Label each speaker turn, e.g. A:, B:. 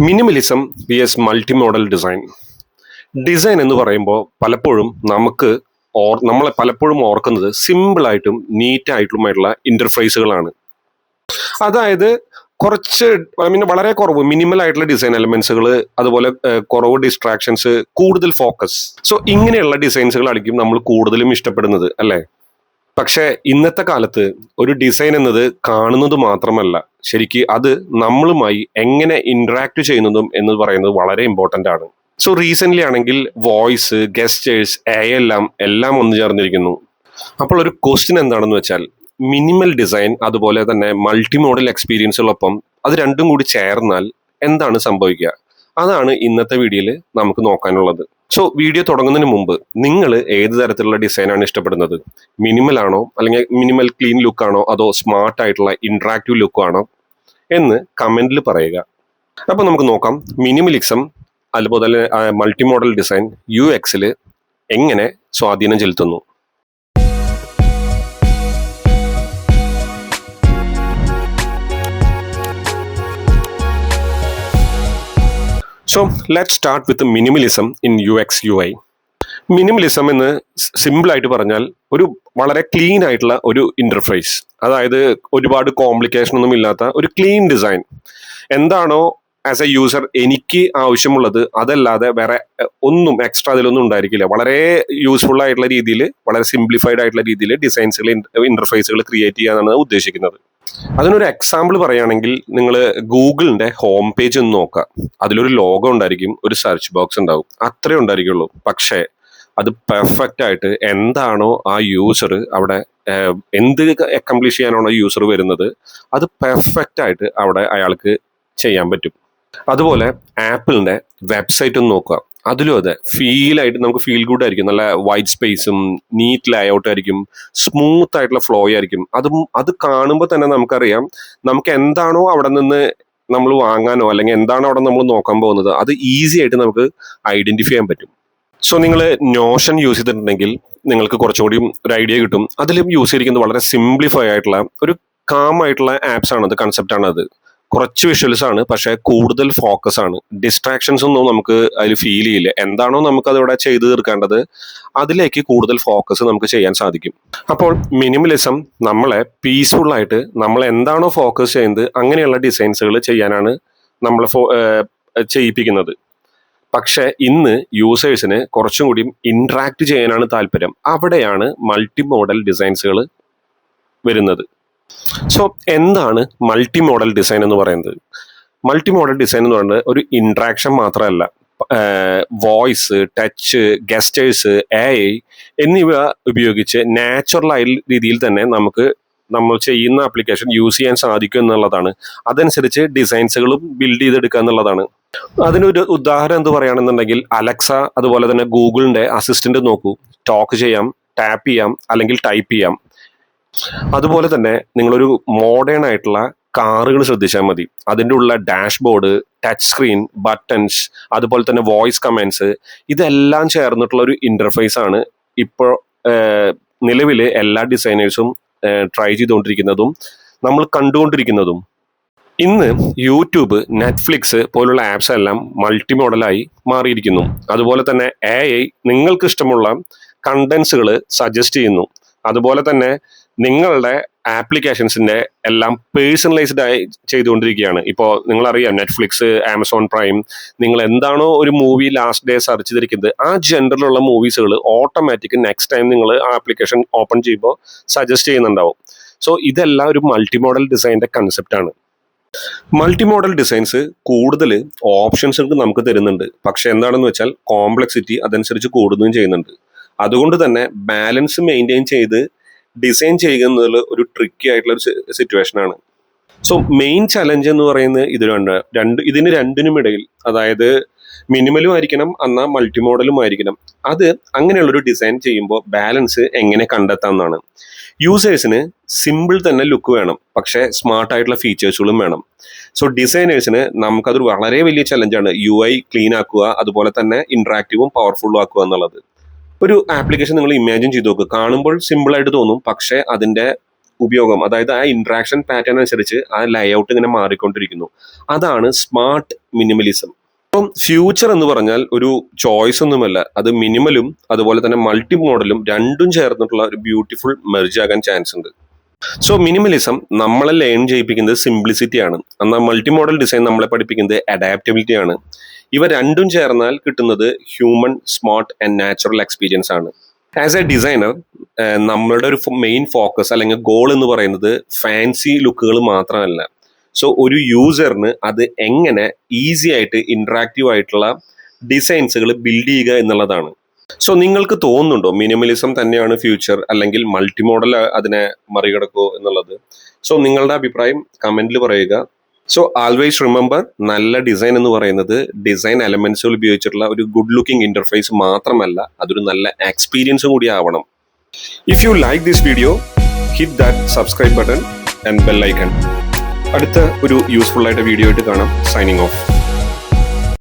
A: Minimalism V S multi modal design. Design എന്ന് പറയുമ്പോൾ പലപ്പോഴും നമുക്ക് ഓർ നമ്മളെ പലപ്പോഴും ഓർക്കുന്നത് സിമ്പിളായിട്ടും നീറ്റായിട്ടുമായിട്ടുള്ള ഇന്റർഫേസുകളാണ് അതായത് കുറച്ച് പിന്നെ വളരെ കുറവ് മിനിമൽ ആയിട്ടുള്ള ഡിസൈൻ എലമെന്റ്സുകൾ അതുപോലെ കുറവ് ഡിസ്ട്രാക്ഷൻസ് കൂടുതൽ ഫോക്കസ് സോ ഇങ്ങനെയുള്ള ഡിസൈൻസുകളായിരിക്കും നമ്മൾ കൂടുതലും ഇഷ്ടപ്പെടുന്നത് അല്ലേ? പക്ഷേ ഇന്നത്തെ കാലത്ത് ഒരു ഡിസൈൻ എന്നത് കാണുന്നത് മാത്രമല്ല. ശരിക്ക് അത് നമ്മളുമായി എങ്ങനെ ഇന്ററാക്ട് ചെയ്യുന്നതും എന്ന് പറയുന്നത് വളരെ ഇമ്പോർട്ടന്റ് ആണ്. സോ റീസെന്റ് ആണെങ്കിൽ വോയിസ് ഗസ്റ്റേഴ്സ് എ എല്ലാം എല്ലാം ഒന്നു ചേർന്നിരിക്കുന്നു. അപ്പോൾ ഒരു ക്വസ്റ്റ്യൻ എന്താണെന്ന് വെച്ചാൽ മിനിമൽ ഡിസൈൻ അതുപോലെ തന്നെ മൾട്ടി മോഡൽ എക്സ്പീരിയൻസുകളൊപ്പം അത് രണ്ടും കൂടി ചേർന്നാൽ എന്താണ് സംഭവിക്കുക? അതാണ് ഇന്നത്തെ വീഡിയോയിൽ നമുക്ക് നോക്കാനുള്ളത്. സോ വീഡിയോ തുടങ്ങുന്നതിന് മുമ്പ് നിങ്ങൾ ഏത് തരത്തിലുള്ള ഡിസൈനാണ് ഇഷ്ടപ്പെടുന്നത്? മിനിമൽ ആണോ? അല്ലെങ്കിൽ മിനിമൽ ക്ലീൻ ലുക്ക് ആണോ? അതോ സ്മാർട്ട് ആയിട്ടുള്ള ഇൻട്രാക്റ്റീവ് ലുക്ക് ആണോ? എന്ന് കമന്റിൽ പറയുക. അപ്പോൾ നമുക്ക് നോക്കാം. മിനിമലിസം അതുപോലെ മൾട്ടി മോഡൽ ഡിസൈൻ യു എക്സിൽ എങ്ങനെ സ്വാധീനം ചെലുത്തുന്നു? So let start with minimalism in U X U I minimalism എന്ന് സിമ്പിളായിട്ട് പറഞ്ഞാൽ ഒരു വളരെ ക്ലീൻ ആയിട്ടുള്ള ഒരു ഇന്റർഫേസ് അതായത് ഒരുപാട് കോംപ്ലിക്കേഷൻ ഒന്നും ഇല്ലാത്ത ഒരു ക്ലീൻ ഡിസൈൻ എന്താണോ ആസ് എ യൂസർ എനിക്ക് ആവശ്യമുള്ളത് അതല്ലാതെ വേറെ ഒന്നും എക്സ്ട്രാ അതിലൊന്നും ഉണ്ടായിരിക്കില്ല. വളരെ യൂസ്ഫുൾ ആയിട്ടുള്ള രീതിയിൽ വളരെ സിംപ്ലിഫൈഡ് ആയിട്ടുള്ള രീതിയിൽ ഡിസൈൻസുകൾ ഇന്റർഫേസുകൾ ക്രിയേറ്റ് ചെയ്യാനാണ് ഉദ്ദേശിക്കുന്നത്. അതിനൊരു എക്സാമ്പിൾ പറയുകയാണെങ്കിൽ നിങ്ങൾ ഗൂഗിളിന്റെ ഹോം പേജ് ഒന്ന് നോക്കുക. അതിലൊരു ലോഗോ ഉണ്ടായിരിക്കും ഒരു സെർച്ച് ബോക്സ് ഉണ്ടാവും. അത്രേ ഉണ്ടായിരിക്കുള്ളൂ. പക്ഷേ അത് പെർഫെക്റ്റ് ആയിട്ട് എന്താണോ ആ യൂസർ അവിടെ എന്ത് അക്കംപ്ലിഷ് ചെയ്യാനാണോ യൂസർ വരുന്നത് അത് പെർഫെക്റ്റ് ആയിട്ട് അവിടെ അയാൾക്ക് ചെയ്യാൻ പറ്റും. അതുപോലെ ആപ്പിളിന്റെ വെബ്സൈറ്റ് ഒന്ന് നോക്കുക. അതിലും അതെ ഫീൽ ആയിട്ട് നമുക്ക് ഫീൽ ഗുഡ് ആയിരിക്കും. നല്ല വൈറ്റ് സ്പേസും നീറ്റ് ലേഔട്ട് ആയിരിക്കും സ്മൂത്ത് ആയിട്ടുള്ള ഫ്ലോ ആയിരിക്കും. അതും അത് കാണുമ്പോൾ തന്നെ നമുക്കറിയാം നമുക്ക് എന്താണോ അവിടെ നിന്ന് നമ്മൾ വാങ്ങാനോ അല്ലെങ്കിൽ എന്താണോ അവിടെ നമ്മൾ നോക്കാൻ പോകുന്നത് അത് ഈസി ആയിട്ട് നമുക്ക് ഐഡന്റിഫൈ ചെയ്യാൻ പറ്റും. സോ നിങ്ങൾ നോഷൻ യൂസ് ചെയ്തിട്ടുണ്ടെങ്കിൽ നിങ്ങൾക്ക് കുറച്ചുകൂടി ഒരു ഐഡിയ കിട്ടും. അതിലും യൂസ് ചെയ്തിരിക്കുന്നത് വളരെ സിംപ്ലിഫൈ ആയിട്ടുള്ള ഒരു കാം ആയിട്ടുള്ള ആപ്സ് ആണ് അത് കൺസെപ്റ്റ് ആണ് അത്. കുറച്ച് വിഷ്വൽസ് ആണ് പക്ഷേ കൂടുതൽ ഫോക്കസ് ആണ്. ഡിസ്ട്രാക്ഷൻസ് ഒന്നും നമുക്ക് അതിൽ ഫീൽ ചെയ്യില്ല. എന്താണോ നമുക്ക് അതിവിടെ ചെയ്തു തീർക്കേണ്ടത് അതിലേക്ക് കൂടുതൽ ഫോക്കസ് നമുക്ക് ചെയ്യാൻ സാധിക്കും. അപ്പോൾ മിനിമലിസം നമ്മളെ പീസ്ഫുൾ ആയിട്ട് നമ്മൾ എന്താണോ ഫോക്കസ് ചെയ്യുന്നത് അങ്ങനെയുള്ള ഡിസൈൻസുകൾ ചെയ്യാനാണ് നമ്മൾ ഫോ ചെയ്യിപ്പിക്കുന്നത്. പക്ഷെ ഇന്ന് യൂസേഴ്സിന് കുറച്ചും കൂടി ഇൻട്രാക്ട് ചെയ്യാനാണ് താല്പര്യം. അവിടെയാണ് മൾട്ടി മോഡൽ ഡിസൈൻസുകൾ വരുന്നത്. സോ എന്താണ് മൾട്ടി മോഡൽ ഡിസൈൻ എന്ന് പറയുന്നത്? മൾട്ടി മോഡൽ ഡിസൈൻ എന്ന് പറയുന്നത് ഒരു ഇൻട്രാക്ഷൻ മാത്രമല്ല. Voice touch gestures A I എന്നിവ ഉപയോഗിച്ച് നാച്ചുറൽ ആയ രീതിയിൽ തന്നെ നമുക്ക് നമ്മൾ ചെയ്യുന്ന ആപ്ലിക്കേഷൻ യൂസ് ചെയ്യാൻ സാധിക്കും എന്നുള്ളതാണ്. അതനുസരിച്ച് ഡിസൈൻസുകളും ബിൽഡ് ചെയ്തെടുക്കുക എന്നുള്ളതാണ്. അതിനൊരു ഉദാഹരണം എന്ത് പറയുകയാണെന്നുണ്ടെങ്കിൽ അലക്സ അതുപോലെ തന്നെ ഗൂഗിളിന്റെ അസിസ്റ്റന്റ് നോക്കൂ. ടോക്ക് ചെയ്യാം ടാപ്പ് ചെയ്യാം അല്ലെങ്കിൽ ടൈപ്പ് ചെയ്യാം. അതുപോലെ തന്നെ നിങ്ങളൊരു മോഡേൺ ആയിട്ടുള്ള കാറുകൾ ശ്രദ്ധിച്ചാൽ മതി. അതിന്റെ ഉള്ള ഡാഷ്ബോർഡ് ടച്ച് സ്ക്രീൻ ബട്ടൺസ് അതുപോലെ തന്നെ വോയിസ് കമാൻഡ്സ് ഇതെല്ലാം ചേർന്നിട്ടുള്ള ഒരു ഇന്റർഫേസ് ആണ് ഇപ്പോൾ നിലവിൽ എല്ലാ ഡിസൈനേഴ്സും ട്രൈ ചെയ്തുകൊണ്ടിരിക്കുന്നതും നമ്മൾ കണ്ടുകൊണ്ടിരിക്കുന്നതും. ഇന്ന് യൂട്യൂബ് നെറ്റ്ഫ്ലിക്സ് പോലുള്ള ആപ്സ് എല്ലാം മൾട്ടി മോഡലായി മാറിയിരിക്കുന്നു. അതുപോലെ തന്നെ എ ഐ നിങ്ങൾക്ക് ഇഷ്ടമുള്ള കണ്ടൻസുകൾ സജസ്റ്റ് ചെയ്യുന്നു. അതുപോലെ തന്നെ നിങ്ങളുടെ ആപ്ലിക്കേഷൻസിന്റെ എല്ലാം പേഴ്സണലൈസ്ഡ് ആയി ചെയ്തുകൊണ്ടിരിക്കുകയാണ്. ഇപ്പോൾ നിങ്ങളറിയാം നെറ്റ്ഫ്ലിക്സ് ആമസോൺ പ്രൈം നിങ്ങൾ എന്താണോ ഒരു മൂവി ലാസ്റ്റ് ഡേ സെർച്ച് ചെയ്തിരിക്കുന്നത് ആ ജനറലുള്ള മൂവീസുകൾ ഓട്ടോമാറ്റിക് നെക്സ്റ്റ് ടൈം നിങ്ങൾ ആ ആപ്ലിക്കേഷൻ ഓപ്പൺ ചെയ്യുമ്പോൾ സജസ്റ്റ് ചെയ്യുന്നുണ്ടാവും. സോ ഇതെല്ലാം ഒരു മൾട്ടി മോഡൽ ഡിസൈന്റെ ആണ്. മൾട്ടി മോഡൽ ഡിസൈൻസ് കൂടുതൽ ഓപ്ഷൻസ് നമുക്ക് തരുന്നുണ്ട്. പക്ഷെ എന്താണെന്ന് വെച്ചാൽ കോംപ്ലക്സിറ്റി അതനുസരിച്ച് കൂടുകയും ചെയ്യുന്നുണ്ട്. അതുകൊണ്ട് തന്നെ ബാലൻസ് മെയിന്റെയിൻ ചെയ്ത് ഡിസൈൻ ചെയ്യുക എന്നുള്ള ഒരു ട്രിക്കി ആയിട്ടുള്ള ഒരു സിറ്റുവേഷൻ ആണ്. സോ മെയിൻ ചലഞ്ച് എന്ന് പറയുന്നത് ഇത് രണ്ട് രണ്ട് ഇതിന് രണ്ടിനും ഇടയിൽ അതായത് മിനിമലും ആയിരിക്കണം എന്നാൽ മൾട്ടി മോഡലും ആയിരിക്കണം. അത് അങ്ങനെയുള്ളൊരു ഡിസൈൻ ചെയ്യുമ്പോൾ ബാലൻസ് എങ്ങനെ കണ്ടെത്താമെന്നാണ് യൂസേഴ്സിന് സിമ്പിൾ തന്നെ ലുക്ക് വേണം പക്ഷേ സ്മാർട്ട് ആയിട്ടുള്ള ഫീച്ചേഴ്സുകളും വേണം. സോ ഡിസൈനേഴ്സിന് നമുക്കതൊരു വളരെ വലിയ ചലഞ്ചാണ് യു ഐ ക്ലീൻ ആക്കുക അതുപോലെ തന്നെ ഇൻട്രാക്റ്റീവും പവർഫുള്ളും ആക്കുക എന്നുള്ളത്. ഒരു ആപ്ലിക്കേഷൻ നിങ്ങൾ ഇമാജിൻ ചെയ്ത് നോക്കുക കാണുമ്പോൾ സിമ്പിൾ ആയിട്ട് തോന്നും. പക്ഷേ അതിന്റെ ഉപയോഗം അതായത് ആ ഇന്ററാക്ഷൻ പാറ്റേൺ അനുസരിച്ച് ആ ലേഔട്ട് ഇങ്ങനെ മാറിക്കൊണ്ടിരിക്കുന്നു. അതാണ് സ്മാർട്ട് മിനിമലിസം അപ്പം ഫ്യൂച്ചർ എന്ന് പറഞ്ഞാൽ ഒരു ചോയ്സ് ഒന്നുമല്ല. അത് മിനിമലും അതുപോലെ തന്നെ മൾട്ടി മോഡലും രണ്ടും ചേർന്നിട്ടുള്ള ഒരു ബ്യൂട്ടിഫുൾ മെർജ് ആകാൻ ചാൻസ് ഉണ്ട്. സോ മിനിമലിസം നമ്മളെ ലേൺ ചെയ്യിപ്പിക്കുന്നത് സിംപ്ലിസിറ്റി ആണ്. എന്നാൽ മൾട്ടി മോഡൽ ഡിസൈൻ നമ്മളെ പഠിപ്പിക്കുന്നത് അഡാപ്റ്റബിലിറ്റി ആണ്. ഇവ രണ്ടും ചേർന്നാൽ കിട്ടുന്നത് human smart and natural experience ആണ്. ആസ് എ ഡിസൈനർ നമ്മളുടെ ഒരു മെയിൻ ഫോക്കസ് അല്ലെങ്കിൽ ഗോൾ എന്ന് പറയുന്നത് ഫാൻസി ലുക്കുകൾ മാത്രമല്ല. സോ ഒരു യൂസറിന് അത് എങ്ങനെ ഈസി ആയിട്ട് ഇൻട്രാക്റ്റീവ് ആയിട്ടുള്ള ഡിസൈൻസുകൾ ബിൽഡ് ചെയ്യുക എന്നുള്ളതാണ്. സോ നിങ്ങൾക്ക് തോന്നുന്നുണ്ടോ മിനിമലിസം തന്നെയാണ് ഫ്യൂച്ചർ അല്ലെങ്കിൽ മൾട്ടി മോഡൽ അതിനെ മറികടക്കുമോ എന്നുള്ളത്? സോ നിങ്ങളുടെ അഭിപ്രായം കമന്റിൽ പറയുക. സോ ആൾവേസ് റിമെമ്പർ നല്ല ഡിസൈൻ എന്ന് പറയുന്നത് ഡിസൈൻ എലമെന്റ്സുകൾ ഉപയോഗിച്ചിട്ടുള്ള ഒരു ഗുഡ് ലുക്കിംഗ് ഇന്റർഫേസ് മാത്രമല്ല അതൊരു നല്ല എക്സ്പീരിയൻസും കൂടി ആവണം. If you like this video hit that subscribe button and bell icon അടുത്ത ഒരു യൂസ്ഫുൾ ആയിട്ട് വീഡിയോ ആയിട്ട് കാണാം. Signing off